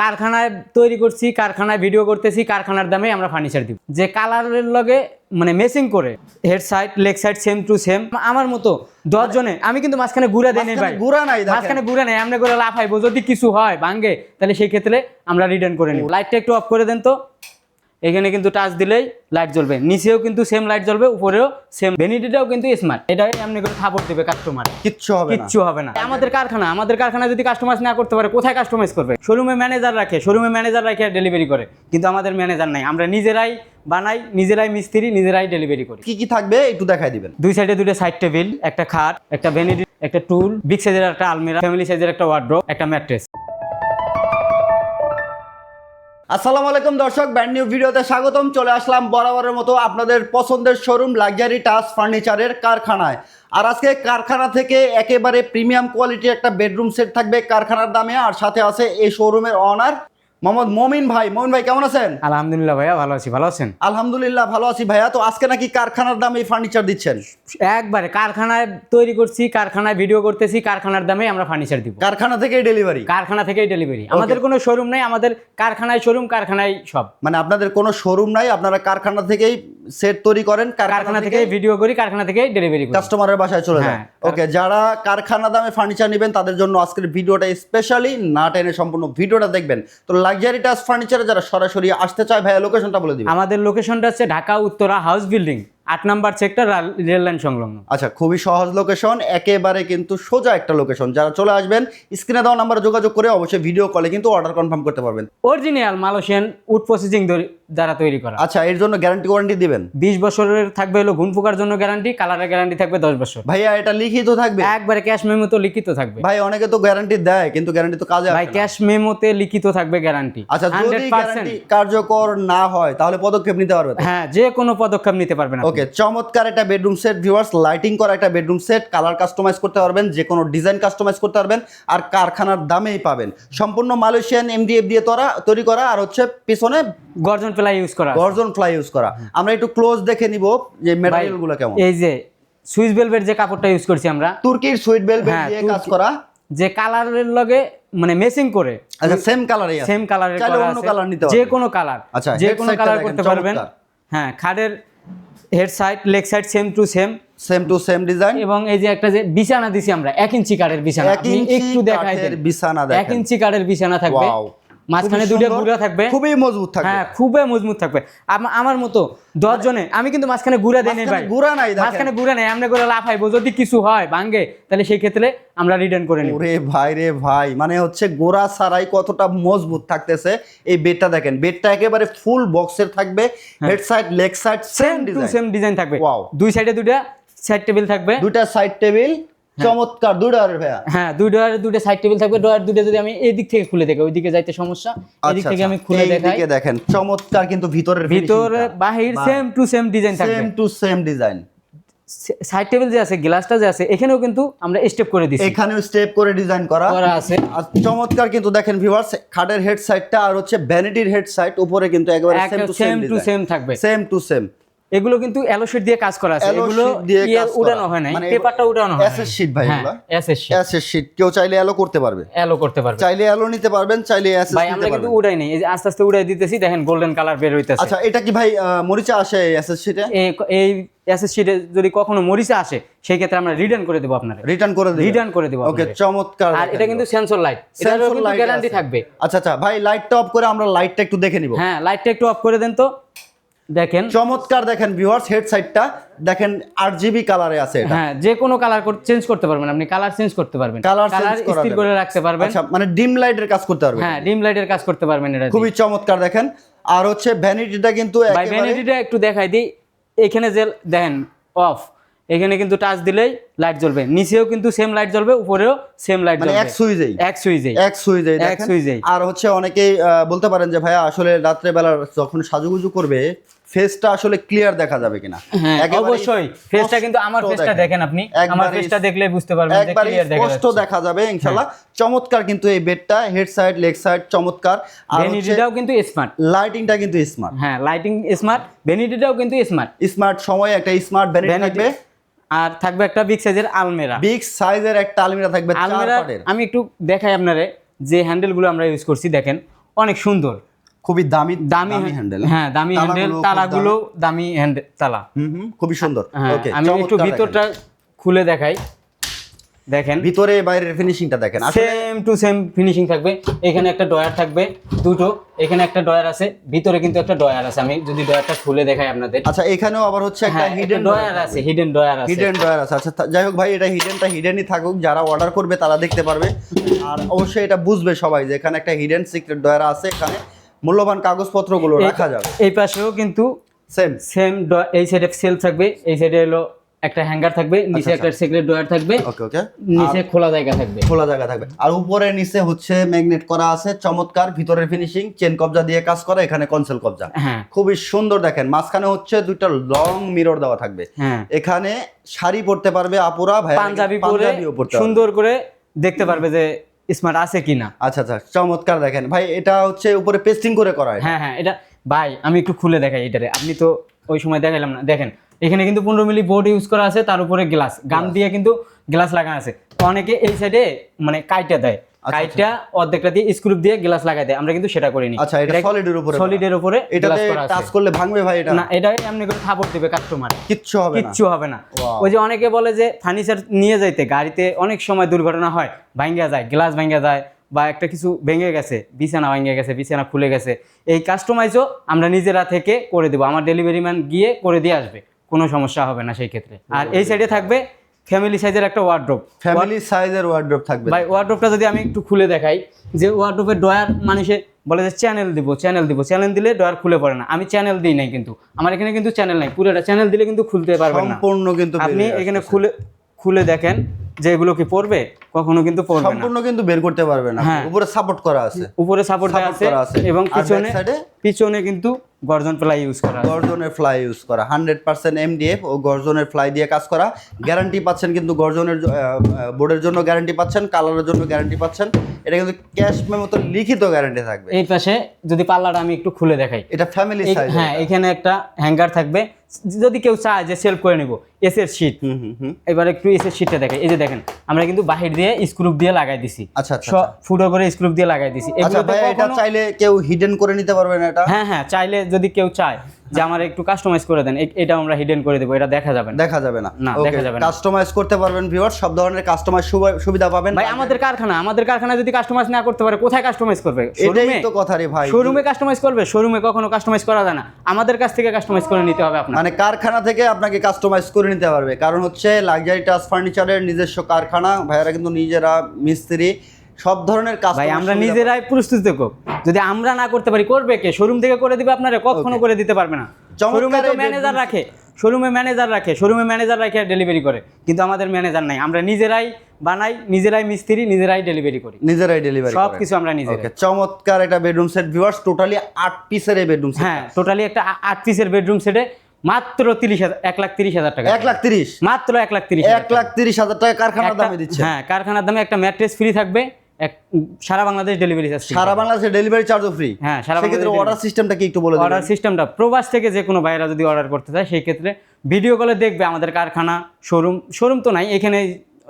কারখানায় তৈরি করছি কারখানায় ভিডিও করতেছি কারখানার দামে আমরা ফার্নিচার দিব। যে কালারের লগে মানে মেসিং করে head side leg side same to same আমার মতো দশ জনে আমি কিন্তু মাঝখানে গুড়া দেয় ভাই। গুড়া নাই মাঝখানে গুড়া নেই আমরা করে লাফাইবো যদি কিছু হয় ভাঙ্গে তাহলে সেই ক্ষেত্রে আমরা রিটার্ন করে নিব। লাইটটা একটু অফ করে দেন তো। এখানে কিন্তু টাচ দিলেই লাইট জ্বলবে। নিচেও কিন্তু সেম লাইট জ্বলবে উপরেও সেম ভ্যানিটিটাও কিন্তু স্মার্ট এটা এমনি করে খাবার দেবে কাস্টমার কিচ্ছু হবে না। কিচ্ছু হবে না। আমাদের কারখানা আমাদের কারখানা যদি কাস্টমাইজ না করতে পারে কোথায় কাস্টমাইজ করবে? শোরুমে ম্যানেজার রাখে শোরুমে ম্যানেজার রাখে ডেলিভারি করে। কিন্তু আমাদের ম্যানেজার নাই। আমরা নিজেরাই বানাই নিজেরাই মিস্ত্রি নিজেরাই ডেলিভারি করি। কি কি থাকবে একটু দেখাই দিবেন। দুই সাইডে দুটো সাইড টেবিল একটা খাট একটা ভ্যানিটি একটা টুল বিগ সাইজের একটা আলমিরা ফ্যামিলি সাইজের একটা ওয়ার্ড্রোব একটা ম্যাট্রেস আসসালামু আলাইকুম দর্শক ব্যান্ড নিউ ভিডিওতে স্বাগতম। চলে আসলাম বরাবরের মতো আপনাদের পছন্দের শোরুম লাক্সারি টাচ ফার্নিচারের কারখানায়। আর আজকে কারখানা থেকে একেবারে প্রিমিয়াম কোয়ালিটির একটা বেডরুম সেট থাকবে কারখানার দামে, আর সাথে আছে এই শোরুমের অনার মোহাম্মদ মমিন ভাই মমিন ভাই কেমন আছেন? আলহামদুলিল্লাহ ভাইয়া ভালো আছি ভালো আছেন? আলহামদুলিল্লাহ ভালো আছি ভাইয়া। তো আজকে নাকি কারখানার দামে এই ফার্নিচার দিচ্ছেন? একবারে কারখানায় তৈরি করছি কারখানায় ভিডিও করতেছি কারখানার দামে আমরা ফার্নিচার দিব। কারখানা থেকেই ডেলিভারি কারখানা থেকেই ডেলিভারি আমাদের কোনো শোরুম নাই আমাদের কারখানায় শোরুম কারখানায় সব। মানে আপনাদের কোনো শোরুম নাই আপনারা কারখানা থেকেই সেট তৈরি করেন কারখানা থেকে ভিডিও করি কারখানা থেকে ডেলিভারি করি। কাস্টমারের বাসায় চলে যায়। হ্যাঁ। ওকে যারা কারখানা দামে ফার্নিচার নেবেন তাদের জন্য আজকের ভিডিওটা স্পেশালি না টেনে সম্পূর্ণ ভিডিওটা দেখবেন। তো লাক্সারি টাচ ফার্নিচারে যারা সরাসরি আসতে চায় ভাইয়া লোকেশনটা বলে দিবেন। আমাদের লোকেশনটা হচ্ছে ঢাকা উত্তরা হাউস বিল্ডিং আট নাম্বার সেক্টর রেল লাইন সংলগ্ন। আচ্ছা খুবই সহজ লোকেশন একেবারে কিন্তু সোজা একটা লোকেশন যারা চলে আসবেন স্ক্রিনে দেওয়া নাম্বারে যোগাযোগ করে অবশ্যই ভিডিও কলে কিন্তু অর্ডার কনফার্ম করতে পারবেন। অরিজিনাল মালয়েশিয়ান উড প্রসেসিং দ্বারা তৈরি করা। আচ্ছা এর জন্য গ্যারান্টি ওয়ারেন্টি দিবেন? বিশ বছরের থাকবে হলো ঘুন পোকার জন্য গ্যারান্টি কালারের গ্যারান্টি থাকবে দশ বছর। ভাইয়া এটা লিখিত থাকবে? একবারে ক্যাশ মেমোতে লিখিত থাকবে। ভাই অনেকে তো গ্যারান্টি দেয় কিন্তু গ্যারান্টি তো কাজে ভাই। ক্যাশ মেমোতে লিখিত থাকবে গ্যারান্টি আচ্ছা যদি গ্যারান্টি কার্যকর না হয় তাহলে পদক্ষেপ নিতে পারবে হ্যাঁ যে কোনো পদক্ষেপ নিতে পারবেন আপনি। ওকে চমৎকার একটা বেডরুম সেট ভিউয়ার্স লাইটিং করা একটা বেডরুম সেট কালার কাস্টমাইজ করতে পারবেন যে কোনো ডিজাইন কাস্টমাইজ করতে পারবেন আর কারখানার দামেই পাবেন। সম্পূর্ণ মালয়েশিয়ান এমডিএফ দিয়ে তোরা তৈরি করা আর হচ্ছে পিছনে গর্জন প্লাই ইউজ করা গর্জন ফ্লাই ইউজ করা। আমরা একটু ক্লোজ দেখে নিব যে ভাই, ম্যাটেরিয়ালগুলো কেমন। এই যে সুইস বেলভেট যে কাপড়টা ইউজ করছি আমরা তুর্কির সুইট বেলভেট হ্যাঁ, দিয়ে কাজ করা। যে কালারের লগে মানে মেসিং করে। আচ্ছা সেম কালারই আছে। সেম কালারের করা আছে। কালার নিতে যে কোনো কালার আচ্ছা, যে কোনো কালার করতে পারবেন। হ্যাঁ খাটের head side leg side same to same same to same design এবং এই যে একটা যে বিছানা দিছি আমরা এক ইঞ্চি কাঠের বিছানা। একটু দেখাই বিছানা এক ইঞ্চি কাঠের বিছানা থাকবে. মাঝখানে সুন্দর, গুড়া থাকবে। খুবই মজবুত থাকবে। হ্যাঁ খুবই মজবুত থাকবে। আমার মতো দশ জনে আমি কিন্তু মাঝখানে ঘুরা দেয়নি মাঝখানে ভাই। গুড়া নাই মাঝখানে ঘুরা নেই আমরা করে লাফাইবো যদি কিছু হয় ভাঙ্গে তাহলে সেই ক্ষেত্রে আমরা রিটার্ন করে নিব। ওরে ভাই রে ভাই মানে হচ্ছে গোড়া ছাড়াই কতটা মজবুত থাকতেছে এই বেডটা দেখেন। বেডটা একেবারে ফুল বক্সের থাকবে head side leg side same design same design থাকবে. দুই সাইডে দুইটা সাইড টেবিল থাকবে। দুটা সাইড টেবিল চমৎকার দুটা আর ভাইয়া। হ্যাঁ দুই ডয়ার সাইড টেবিল থাকবে। ডয়ার যদি আমি এই দিক থেকে খুলে দেখি ওই দিকে যাইতে সমস্যা এদিক থেকে আমি খুলে দেখাই। আচ্ছা, এইদিকে দেখেন চমৎকার কিন্তু ভিতরের ভিতরে বাহির সেম টু সেম ডিজাইন থাকবে। Same to same design side table যে আছে গ্লাসটা যে আছে এখানেও কিন্তু আমরা স্টেপ করে দিছি। এখানেও স্টেপ করে ডিজাইন করা। করা আছে। আর চমৎকার কিন্তু দেখেন ভিউয়ার্স খাটের হেড সাইডটা আর হচ্ছে ভ্যানিটির হেড সাইড উপরে কিন্তু একেবারে সেম টু সেম থাকবে। সেম টু সেম এগুলো কিন্তু এলো শিট দিয়ে কাজ করা আছে। এগুলো দিয়ে উড়ানো হয় মানে পেপারটা উড়ানো হয় SS sheet ভাই এগুলা? এসএস শিট অ্যাসেস শিট কেউ চাইলে এলো করতে পারবে। এলো করতে পারবে। চাইলে এলো নিতে পারবেন চাইলে অ্যাসেস ভাই আমরা কিন্তু উড়াই নাই। এই যে আস্তে আস্তে উড়াই দিতেছি দেখেন গোল্ডেন কালার বের হইতেছে। আচ্ছা এটা কি ভাই মরিচা আসে অ্যাসেস শিটে এই এই এসএস শিটে যদি কখনো মরিচা আসে সেই ক্ষেত্রে আমরা রিটার্ন করে দেবো আপনার। রিটার্ন করে দিবেন রিটার্ন করে দেবো ওকে চমৎকার আর এটা কিন্তু সেন্সর লাইট Sensor কিন্তু গ্যারান্টি থাকবে। আচ্ছা আচ্ছা ভাই লাইটটা অফ করে আমরা লাইটটা একটু দেখে নিব। হ্যাঁ লাইটটা একটু অফ করে দেন তো। দেখেন। চমৎকার দেখেন ভিউয়ার্স হেড সাইডটা দেখেন আট জিবি কালারে আছে এটা। হ্যাঁ যে কোনো কালার চেঞ্জ করতে পারবেন আপনি কালার চেঞ্জ করতে পারবেন। কালার স্থির করে রাখতে পারবেন। আচ্ছা মানে ডিম লাইটের কাজ করতে পারবে হ্যাঁ ডিম লাইটের কাজ করতে পারবেন এটা খুবই চমৎকার দেখেন। আর হচ্ছে ভ্যানিটিটা কিন্তু ভ্যানিটিটা একটু দেখাই দিই। এখানে যে দেখেন অফ এখানে কিন্তু টাচ দিলেই লাইট জ্বলবে। নিচেও কিন্তু সেম লাইট জ্বলবে উপরেও সেম লাইট মানে জ্বলবে। এক সুইজেই। এক সুইজে এক সুইজেই এক সুইজেই। আর হচ্ছে অনেকেই বলতে পারেন যে ভাইয়া আসলে রাত্রে বেলা যখন সাজুগুজু করবে ফেসটা আসলে ক্লিয়ার দেখা যাবে কিনা। হ্যাঁ অবশ্যই। ফেসটা কিন্তু আমার ফেসটা দেখেন। আপনি। আমার ফেসটা দেখলে বুঝতে পারবেন যে ক্লিয়ার দেখা স্পষ্ট দেখা যাবে ইনশাআল্লাহ। চমৎকার কিন্তু এই বেডটা হেড সাইড লেগ সাইড চমৎকার। আর ভ্যানিটিটাও কিন্তু স্মার্ট লাইটিংটা কিন্তু স্মার্ট হ্যাঁ লাইটিং স্মার্ট ভ্যানিটিটাও কিন্তু স্মার্ট স্মার্ট সময় একটা স্মার্ট ভ্যানিটি থাকবে। আর থাকবে একটা বিগ সাইজের আলমেরা বিগ সাইজের একটা আলমিরা থাকবে চার আলমেরা আমি একটু দেখাই আপনারে যে হ্যান্ডেলগুলো আমরা ইউজ করছি দেখেন। অনেক সুন্দর। খুবই দামি দামি হ্যান্ডেল হ্যাঁ দামি হ্যান্ডেল তালাগুলো দামি। হ্যান্ডেল তালা। হুম খুবই সুন্দর। হ্যাঁ ওকে আমি একটু ভিতরটা খুলে দেখাই। দেখেন। ভিতরে বাইরের ফিনিশিংটা দেখেন। সেম টু সেম ফিনিশিং থাকবে। এখানে একটা ডয়ার থাকবে দুটো। এখানে একটা ডয়ার আছে ভিতরে কিন্তু একটা ডয়ার আছে। আমি যদি ডয়ারটা খুলে দেখাই আপনাদের। আচ্ছা এখানেও আবার হচ্ছে একটা হ্যাঁ হিডেন ডয়ার আছে হিডেন ডয়ার আছে। হিডেন ড্রয়ার আছে। আচ্ছা যাই হোক ভাই এটা হিডেনটা হিডেনই থাকুক। যারা অর্ডার করবে তারা দেখতে পারবে। আর অবশ্যই এটা বুঝবে সবাই যে এখানে একটা হিডেন সিক্রেট ড্রয়ার আছে এখানে মূল্যবান কাগজপত্রগুলো রাখা যাবে। এই পাশেও কিন্তু সেম সেম এই সাইডে সেল থাকবে এই সাইডে হলো একটা হ্যাঙ্গার থাকবে নিচে একটা সিক্রেট ডয়ার থাকবে ওকে ওকে নিচে খোলা জায়গা থাকবে। খোলা জায়গা থাকবে। আর উপরে নিচে হচ্ছে ম্যাগনেট করা আছে চমৎকার ভিতরের ফিনিশিং চেন কবজা দিয়ে কাজ করা এখানে কনসেল কবজা। হ্যাঁ। খুবই সুন্দর দেখেন মাঝখানে হচ্ছে দুইটা লং মিরর দেওয়া থাকবে। হ্যাঁ। এখানে শাড়ি পরতে পারবে আপুরা ভাই পাঞ্জাবি পরে। সুন্দর করে দেখতে পারবে যে স্মার্ট আছে কিনা। আচ্ছা আচ্ছা চমৎকার দেখেন। ভাই এটা হচ্ছে উপরে পেস্টিং করে করা হয় হ্যাঁ হ্যাঁ এটা ভাই আমি একটু খুলে দেখাই এটারে। আপনি তো ওই সময় দেখাইলাম না। দেখেন এখানে কিন্তু পনেরো মিলি বোর্ড ইউজ করা আছে তার উপরে গ্লাস গান দিয়ে কিন্তু গ্লাস লাগানো আছে। তো অনেকে এই সাইডে মানে কাইটা দেয়। কাইটা অর্ধেকটা দিয়ে স্ক্রুপ দিয়ে গ্লাস লাগাই দেয়। আমরা কিন্তু সেটা করিনি। আচ্ছা এটা সলিডের উপরে সলিডের উপরে এটাতে টাচ করলে ভাঙবে ভাই এটা? না এটা এমনি করে থাপড় দিবে কাস্টমার কিচ্ছু হবে না। কিচ্ছু হবে না। ওই যে অনেকে বলে যে ফার্নিচার নিয়ে যাইতে গাড়িতে অনেক সময় দুর্ঘটনা হয় ভাঙ্গা যায় গ্লাস ভাঙ্গা যায় বা একটা কিছু ভেঙে গেছে বিছানা ভাঙ্গে গেছে বিছানা খুলে গেছে এই কাস্টমাইজও আমরা নিজেরা থেকে করে দেবো। আমার ডেলিভারি ম্যান গিয়ে করে দিয়ে আসবে। কোনো সমস্যা হবে না সেই ক্ষেত্রে। আর এই সাইডে থাকবে ফ্যামিলি সাইজের একটা ওয়ার্ড্রপ ফ্যামিলি সাইজের ওয়ার্ড্রপ থাকবে ভাই ওয়ার্ড্রপটা যদি আমি একটু খুলে দেখাই যে ওয়ার্ড্রোপের ডয়ার মানুষে বলে যে চ্যানেল দিব চ্যানেল দিব। চ্যানেল দিলে ডয়ার খুলে পড়ে না। আমি চ্যানেল দিই নাই কিন্তু। আমার এখানে কিন্তু চ্যানেল নাই। পুরোটা চ্যানেল দিলে কিন্তু খুলতে পারবে না। সম্পূর্ণ কিন্তু আপনি এখানে খুলে খুলে দেখেন যে এগুলো কি পড়বে। কখনো কিন্তু পড়বে না। সম্পূর্ণ কিন্তু বের করতে পারবে না। হ্যাঁ। উপরে সাপোর্ট করা আছে। উপরে সাপোর্ট করা আছে। এবং পিছনে? পিছনে কিন্তু গর্জন প্লাই ইউজ করা গর্জনের ফ্লাই ইউজ করা। হান্ড্রেড পার্সেন্ট এমডিএফ ও গর্জনের ফ্লাই দিয়ে কাজ করা। গ্যারান্টি পাচ্ছেন কিন্তু গর্জনের বোর্ডের জন্য গ্যারান্টি পাচ্ছেন কালারের জন্য গ্যারান্টি পাচ্ছেন। এটা কিন্তু ক্যাশ মেমোতে লিখিত গ্যারান্টি থাকবে। এই পাশে যদি পাল্লাটা আমি একটু খুলে দেখাই। এটা ফ্যামিলি সাইজ হ্যাঁ এখানে একটা হ্যাঙ্গার থাকবে। যদি কেউ চায় যে সেলফ করে নিব এসের শীট হুম হুম হুম। এবার একটু এসের শীটটা দেখাই। এই যে দেখেন আমরা কিন্তু বাহির দিয়ে স্ক্রুপ দিয়ে লাগাই দিছি। আচ্ছা আচ্ছা সব ফুটো করে স্ক্রুপ দিয়ে লাগাই দিছি। আচ্ছা এটা চাইলে কেউ হিডেন করে নিতে পারবে না এটা? হ্যাঁ হ্যাঁ চাইলে যদি কেউ চায়। যে আমার একটু কাস্টমাইজ করে দেন এটা আমরা হিডেন করে দেবো এটা দেখা যাবে না। দেখা যাবে না। না, দেখা যাবে না। কাস্টমাইজ করতে পারবেন ভিউয়ার সব ধরনের কাস্টমাইজ সুবিধা পাবেন। ভাই আমাদের কারখানা আমাদের কারখানা যদি কাস্টমাইজ না করতে পারে কোথায় কাস্টমাইজ করবে? এটাই তো কথা রে ভাই। শোরুমে কাস্টমাইজ করবে? শোরুমে কখনো কাস্টমাইজ করা যায় না। আমাদের কাছ থেকে কাস্টমাইজ করে নিতে হবে আপনার মানে কারখানা থেকে আপনাকে কাস্টমাইজ করে নিতে পারবে। কারণ হচ্ছে লাক্সারি টাচ ফার্নিচারের নিজস্ব কারখানা ভাইয়ারা কিন্তু নিজেরা মিস্ত্রি। সব ধরনের কাজ ভাই আমরা নিজেরাই প্রস্তুত থাকব যদি আমরা না করতে পারি করবে কে? শোরুম থেকে করে দিবে আপনারা কখনো করে দিতে পারবে না। শোরুমে তো ম্যানেজার রাখে শোরুমে ম্যানেজার রাখে শোরুমে ম্যানেজার রাখে ডেলিভারি করে। কিন্তু আমাদের ম্যানেজার নাই। আমরা নিজেরাই বানাই নিজেরাই মিস্ত্রি নিজেরাই ডেলিভারি করি। নিজেরাই ডেলিভারি সব কিছু আমরা নিজেরাই। ওকে চমৎকার একটা বেডরুম সেট ভিউয়ার্স টোটালি আট পিসের এই বেডরুম সেট হ্যাঁ টোটালি একটা আট পিসের বেডরুম সেটে মাত্র তিরিশ হাজার এক লাখ তিরিশ হাজার টাকা। এক লাখ তিরিশ? মাত্র এক লাখ তিরিশ এক লাখ তিরিশ হাজার টাকা কারখানার দামে দিচ্ছে। হ্যাঁ কারখানার দামে একটা ম্যাট্রেস ফ্রি থাকবে। এক সারা বাংলাদেশ ডেলিভারি চার্জ সারা বাংলাদেশে ডেলিভারি চার্জও ফ্রি হ্যাঁ, সারা ক্ষেত্রে অর্ডার সিস্টেমটা কি একটু বলে অর্ডার সিস্টেমটা প্রবাস থেকে যে কোনো বাইরা যদি অর্ডার করতে চায় সেই ক্ষেত্রে ভিডিও কলে দেখবে আমাদের কারখানা শোরুম শোরুম তো নাই এখানে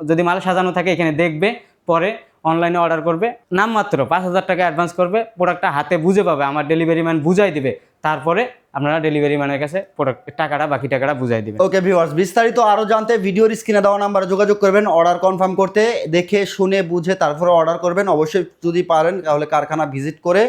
যদি মাল সাজানো থাকে এখানে দেখবে পরে অনলাইনে অর্ডার করবে নামমাত্র পাঁচ হাজার টাকা অ্যাডভান্স করবে প্রোডাক্টটা হাতে বুঝে পাবে আমার ডেলিভারি ম্যান বুঝাই দিবে তারপরে আপনারা ডেলিভারি ম্যানের কাছে প্রোডাক্ট টাকাটা বাকি টাকাটা বুঝাই দিবেন। ওকে ভিউয়ার্স বিস্তারিত আরও জানতে ভিডিওর স্ক্রিনে দেওয়া নাম্বারে যোগাযোগ করবেন অর্ডার কনফার্ম করতে দেখে শুনে বুঝে তারপরে অর্ডার করবেন। অবশ্যই যদি পারেন তাহলে কারখানা ভিজিট করে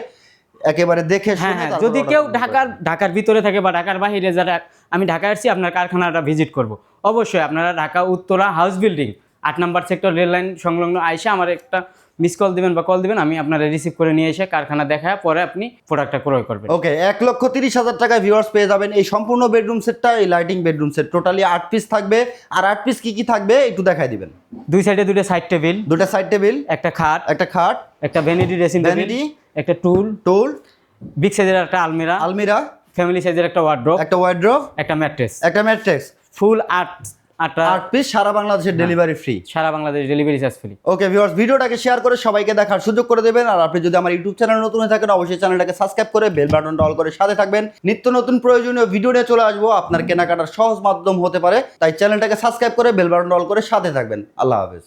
একেবারে দেখে হ্যাঁ হ্যাঁ যদি কেউ ঢাকার ঢাকার ভিতরে থাকে বা ঢাকার বাহিরে যারা আমি ঢাকায় আসছি আপনার কারখানাটা ভিজিট করব। অবশ্যই আপনারা ঢাকা উত্তরা হাউস বিল্ডিং আট নাম্বার সেক্টর রেল লাইন সংলগ্ন আইসে আমার একটা মিস কল দিবেন বা কল দিবেন আমি আপনারা রিসিভ করে নিয়ে এসে কারখানা দেখায় পরে আপনি প্রোডাক্টটা ক্রয় করবেন। ওকে এক লক্ষ তিরিশ হাজার টাকায় ভিউয়ার্স পেয়ে যাবেন এই সম্পূর্ণ বেডরুম সেটটা এই লাইটিং বেডরুম সেট টোটালি আট পিস থাকবে। আর আট পিস কি কি থাকবে একটু দেখাই দিবেন। দুই সাইডে দুটো সাইড টেবিল দুটো সাইড টেবিল একটা খাট একটা খাট একটা ভ্যানিটি ড্রেসিং Vanity? একটা টুল টুল বিগ সাইজের একটা আলমিরা আলমিরা ফ্যামিলি সাইজের একটা ওয়ার্ড্রপ একটা ওয়ার্ড্রোব একটা ম্যাট্রেস একটা ম্যাট্রেস ফুল আট আট পিস সারা বাংলাদেশের ডেলিভারি ফ্রি সারা Bangladesh delivery charge free okay viewers ভিডিওটাকে শেয়ার করে সবাইকে দেখার সুযোগ করে দেবেন। আর আপনি যদি আমার ইউটিউব চ্যানেল নতুন হয়ে থাকেন অবশ্যই চ্যানেলটাকে সাবস্ক্রাইব করে বেল বাটনটা অল করে সাথে থাকবেন। নিত্য নতুন প্রয়োজনীয় ভিডিও নিয়ে চলে আসব। আপনার কেনাকাটার সহজ মাধ্যম হতে পারে। তাই চ্যানেলটাকে সাবস্ক্রাইব করে বেল বাটনটা অল করে সাথে থাকবেন। আল্লাহ হাফেজ।